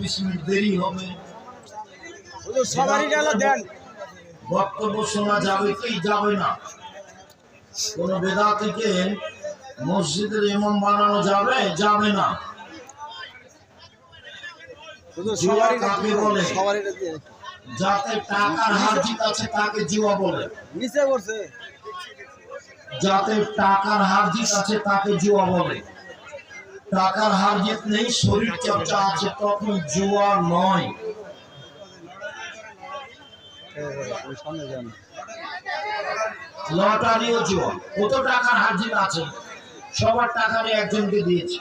বিশ মিনিট দেরি হবে। সবারই দেন। বক্তব্য শোনা যাবে কি যাবে না? কোন বেদাতিকে মসজিদের ইমাম বানানো যাবে যাবে না। কাকে বলে? যাতে টাকার হারজিত আছে তাকে জুয়া বলে। নিচে করছে যাতে টাকার হারজিত আছে তাকে জুয়া বলে। টাকার হার হারজিত নেই, শরীর চর্চা আছে, তখন জুয়া নয়। লটারিও জুয়া, কত টাকার হারজিত আছে? সবার টাকারে একজনকে দিয়েছে।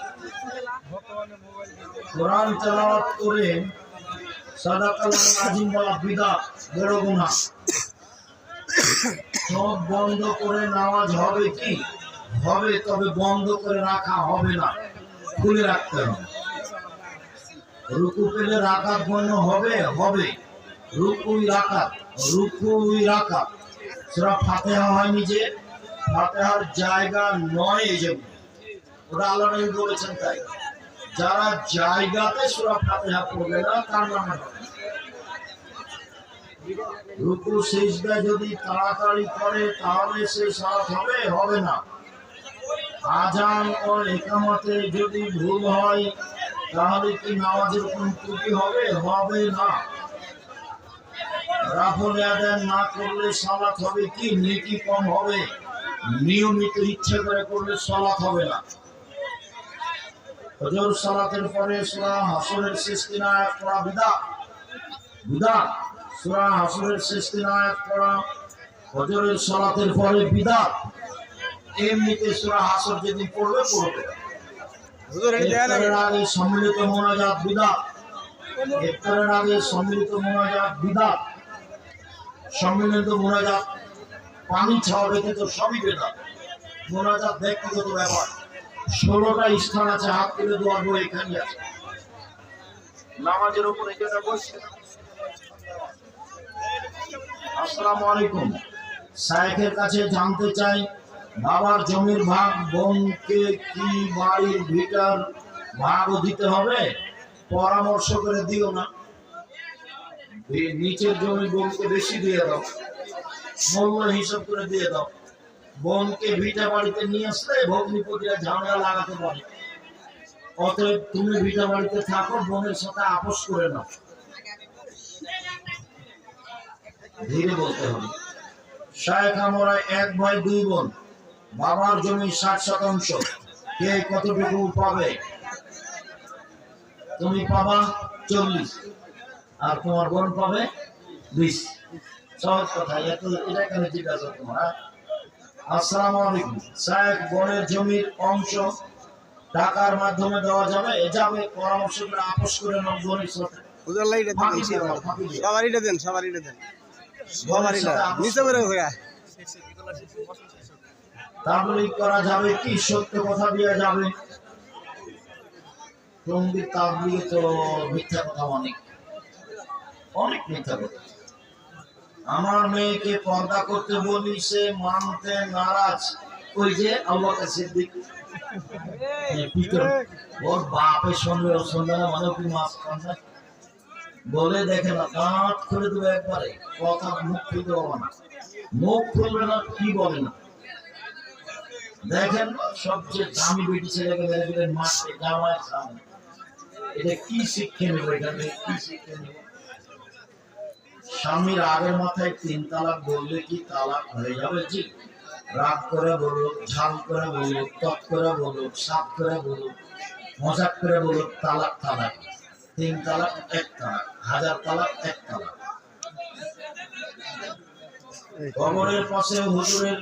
কোরআন তেলাওয়াত করে সাদাকাল্লাহ আজিম বলা বিদাত বড় গুনাহ। সব বন্ধ করে নামাজ হবে কি? হবে, তবে বন্ধ করে রাখা হবে না। খুলে রাখতে হবে। রুকু পেলে রাখাত গণ্য হবে হবে। রুকুই রাখাত রুকুই রাখাত। সেটা ফাতেহা হয়নি যে, ফাতেহার জায়গা নয় এই জন্য। ওরা নবী বলেছেন তাই। যারা জায়গাতে সুরা ফাতেহা পড়বে না, তার নামে। রুকু সেজদা যদি তাড়াতাড়ি করে, তাহলে সে সালাত হবে হবে না। আজান ও একামতে যদি ভুল হয়, তাহলে কি নামাজের কোন ত্রুটি হবে? হবে না। রাফল আদায় না করলে সালাত হবে কি? নেকি কম হবে। নিয়মিত ইচ্ছে করে করলে সালাত হবে না। হজর সালাতের পরে সূরা হাসরের শেষ দিন আয়াত পড়া বিদা বিদা সূরা হাসরের শেষ দিন আয়াত পড়া হজরের সালাতের পরে বিদা এমনিতে সূরা হাসর যেদিন পড়বে পড়বে। আগে সম্মিলিত মোনাজাত ইফতারের আগে সম্মিলিত মোনাজাত সম্মিলিত মোনাজাত পানি ছাওয়া ব্যতীত সবই মোনাজাত ব্যক্তিগত ব্যাপার। ষোলোটা স্থান আছে হাত তুলে দেওয়ার বই এখানে আছে। নামাজের উপর এটা বসছে আসসালামু আলাইকুম। সাহেবের কাছে জানতে চাই বাবার জমির ভাগ বোনকে কি বাড়ির ভিটার ভাগও দিতে হবে? পরামর্শ করে দিও না। নিচের জমি বোনকে বেশি দিয়ে দাও। মূল্য হিসাব করে দিয়ে দাও। বোনকে ভিটা বাড়িতে নিয়ে আসলে ভগ্নিপতিরা ঝামেলা লাগাতে পারে। অতএব তুমি ভিটা বাড়িতে থাকো, বোনের সাথে আপোষ করে নাও। ধীরে বলতে হবে। শায়েখ আমরা এক ভাই, দুই বোন। বাবার জমি ষাট শতাংশ। কে কতটুকু পাবে? তুমি পাবা চল্লিশ। আর তোমার বোন পাবে বিশ। সহজ কথা। এত এটা কেন জিজ্ঞাসা তোমার হ্যাঁ? আসসালামু আলাইকুম। শায়েখ বোনের জমির অংশ টাকার মাধ্যমে দেওয়া যাবে। এ যাবে পরামর্শ করে আপোষ করে নাও বোনের সাথে। সবারই দেন সবারই দেন। সবারই নিচে বেরো তাবলিগ করা যাবে কি? সত্য কথা দেওয়া যাবে। টঙ্গির তাবলিগে তো মিথ্যা কথা অনেক। অনেক মিথ্যা কথা। আমার মেয়েকে পর্দা করতে বলি, সে মানতে নারাজ। ওই যে আল্লাহ সিদ্দিক। ওর বাপের সঙ্গে ওর সঙ্গে মানে মাছ খান? বলে দেখে না কাঁট করে দেবো একবারে কথা মুখ খুলতে পারব না। মুখ খুলবে না, কি বলে না? দেখেন সবচেয়ে দামি বেটি ছেলেকে মাঠে জামায় সামনে এটা কি শিক্ষা নেব এটা? কি শিক্ষা নেব? স্বামীর আগের মাথায় তিন তালাক বললে কি তালাক হয়ে যাবে? জি। রাগ করে বলুক ঝাল করে বলুক টক করে বলুক সাপ করে বলুক মজাক করে বলুক তালাক তালাক। তিন তালাক, এক তালাক। হাজার তালাক, এক তালাক। কবরের পাশে হুজুরের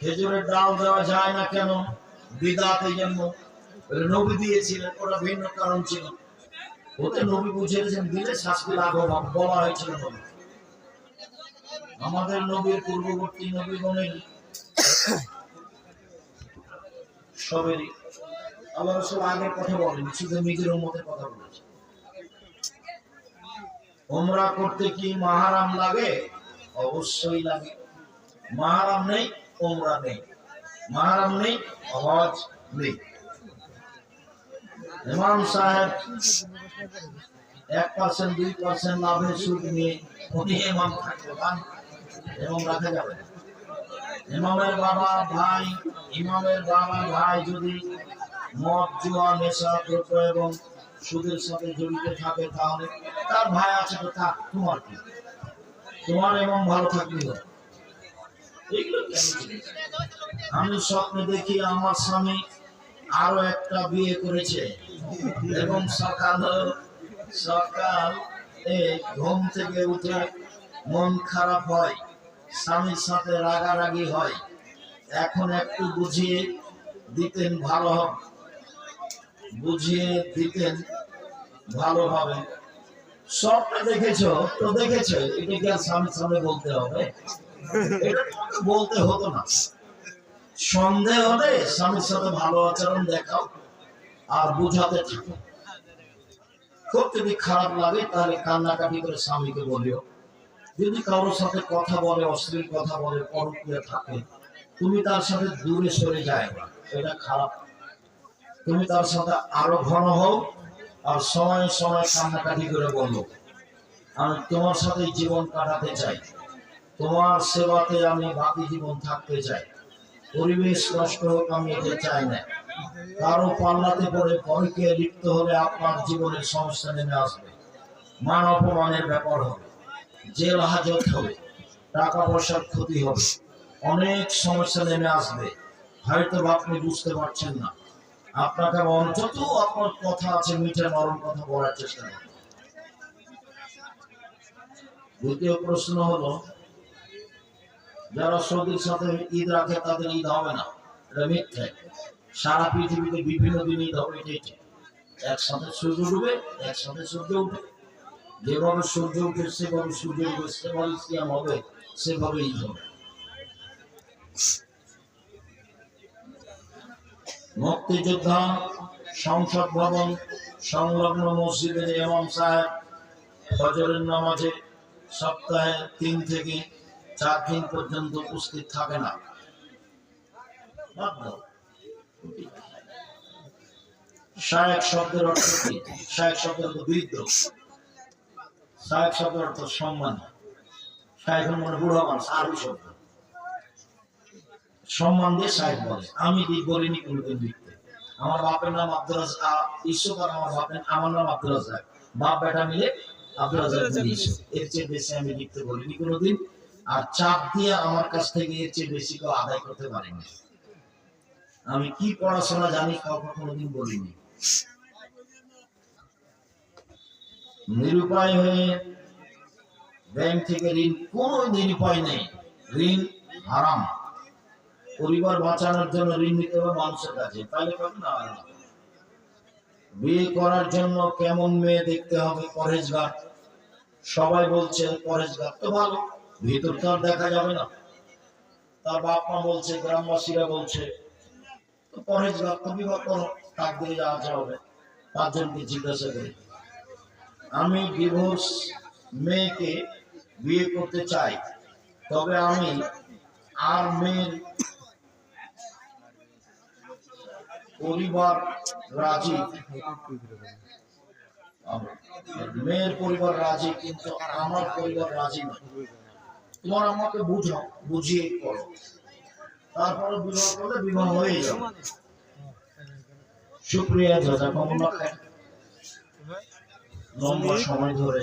খেজুরের ডাল দেওয়া যায় না কেন? বিদাত জন্য নবী দিয়েছিলেন, ওটা ভিন্ন কারণ ছিল। ওতে নবী বুঝিয়েছেন, দিলে শাস্তি লাঘব বলা হয়েছিল নবী আমাদের নবীর পূর্ববর্তী নবীগণের সবেরই। আল্লাহ রসুল আগের কথা বলেন, শুধু নিজের মতের কথা বলেছে ওমরা করতে কি মাহারাম লাগে? অবশ্যই লাগে। মাহারাম নেই। ওমরা নেই মাহারাম নেই হজ নেই। ইমাম সাহেব এক পার্সেন্ট দুই পার্সেন্ট লাভের সুদ নিয়ে উনি ইমাম থাকতে পান এবং রাখা যাবে ইমামের বাবা ভাই, ইমামের বাবা ভাই যদি মদ, জুয়া, নেশা, দ্রব্য এবং সুদের সাথে জড়িত থাকে তাহলে তার ভাই আছে তো তোমার কি? তোমার এবং ভালো থাকলে হবে। আমি স্বপ্নে দেখি আমার স্বামী আরও একটা বিয়ে করেছে। এবং সকাল সকাল ঘুম থেকে উঠে মন খারাপ হয়, স্বামীর সাথে রাগারাগি হয়। এখন একটু বুঝিয়ে দিতেন ভালো বুঝিয়ে দিতেন ভালো হবে। সবটা দেখেছ? তো দেখেছ? এটা কি আর স্বামীর সামনে বলতে হবে? বলতে হতো না। সন্দেহ হলে স্বামীর সাথে ভালো আচরণ দেখাও আর বুঝাতে থাকো। খুব যদি খারাপ লাগে, তাহলে কান্নাকাটি করে স্বামীকে বলিও। যদি কারোর সাথে কথা বলে, অশ্লীল কথা বলে পরক্রিয়া থাকে, তুমি তার সাথে দূরে সরে যায় না। এটা খারাপ। তুমি তার সাথে আরও ঘন হও আর সময় সময় কান্নাকাটি করে বলো। আমি তোমার সাথে জীবন কাটাতে চাই। তোমার সেবাতে আমি বাকি জীবন থাকতে চাই। পরিবেশ নষ্ট হোক, আমি এটা চাই না। কারও পাল্লাতে পড়ে পরকে লিপ্ত হলে আপনার জীবনের সমস্যা নেমে আসবে। মান অপমানের ব্যাপার হবে। জেল হাজত হবে। টাকা পয়সার ক্ষতি হবে। অনেক সমস্যা নেমে আসবে। হয়তো আপনি বুঝতে পারছেন না। আপনাকে অন্তত আপনার কথা আছে, মিঠে নরম কথা বলার চেষ্টা দ্বিতীয় প্রশ্ন হলো যারা সৌদির সাথে ঈদ রাখে, তাদের ঈদ হবে না। এটা মিথ্যে। সারা পৃথিবীতে বিভিন্ন দিন ঈদ হবে, এটাই ঠিক। একসাথে সূর্য ডুবে, একসাথে সূর্য উঠে। যেভাবে সূর্য উঠে, সেভাবে সূর্য উঠবে সেভাবে সিয়াম হবে, সেভাবে ঈদ হবে। মুক্তিযোদ্ধা, সংসদ ভবন, সংলগ্ন মসজিদের ইমাম সাহেব, ফজরের নামাজে সপ্তাহে তিন থেকে চার দিন পর্যন্ত উপস্থিত থাকে না। মানে আমি বলিনি কোনোদিন লিখতে আমার বাপের নাম আব্দুল ঈশ্বর আর আমার বাপের, আমার নাম আব্দুল বাপ বেটা মিলে আব্দুল এর চেয়ে বেশি আমি লিখতে বলিনি কোনোদিন। আর চাপ দিয়ে আমার কাছ থেকে এর চেয়ে বেশি কেউ আদায় করতে পারিনি। আমি কি পড়াশোনা জানি কাউকে কোনোদিন বলিনি। নিরুপায় হয়ে ব্যাংক থেকে ঋণ কোন নিরুপায় নেই। ঋণ হারাম। পরিবার বাঁচানোর জন্য ঋণ নিতে হবে মানুষের কাছে। তাহলে না। বিয়ে করার জন্য কেমন মেয়ে দেখতে হবে? পরেশগার। সবাই বলছে, পরেশগার তো ভালো। ভিতর তো আর দেখা যাবে না। তার বাপ মা বলছে, গ্রামবাসীরা বলছে করো তাক দিয়ে যাওয়া পাঁচজনকে জিজ্ঞাসা আমি ডিভোর্স মেয়েকে বিয়ে করতে চাই, তবে আমি আর মেয়ের পরিবার রাজি। মেয়ের পরিবার রাজি, কিন্তু আমার পরিবার রাজি নয় তোমার আমাকে বুঝাও, বুঝিয়ে করো তারপরে বিবাহ করলে বিবাহ হয়ে যাবে। সুপ্রিয়া খায় লম্বা সময় ধরে